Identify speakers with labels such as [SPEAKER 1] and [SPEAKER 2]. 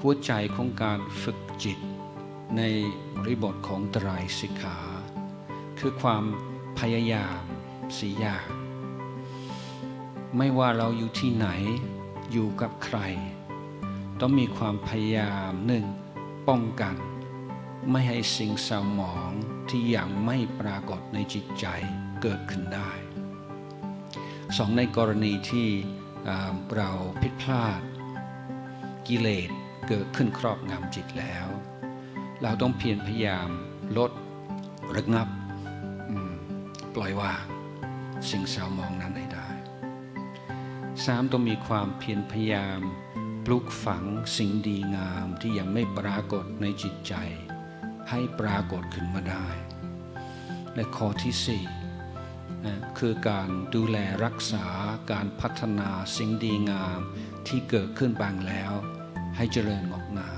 [SPEAKER 1] หัวใจของการฝึกจิต ในบริบทของไตรสิกขา คือความพยายามสีอย่างไม่ว่าเราอยู่ที่ไหนอยู่กับใคร ต้องมีความพยายามหนึ่งป้องกัน ไม่ให้สิ่งเศร้าหมองที่ยังไม่ปรากฏในจิตใจเกิดขึ้นได้ สองในกรณีที่เราผิดพลาด กิเลสเกิดขึ้นครอบงำจิตแล้ว เราต้องเพียรพยายามลดระงับปล่อยวางสิ่งเศร้ามองนั้นให้ได้สามต้องมีความเพียรพยายามปลูกฝังสิ่งดีงามที่ยังไม่ปรากฏในจิตใจ ให้ปรากฏขึ้นมาได้ และข้อที่สี่ คือการดูแลรักษาการพัฒนาสิ่งดีงามที่เกิดขึ้นบางแล้ว ให้เจริญงอกงาม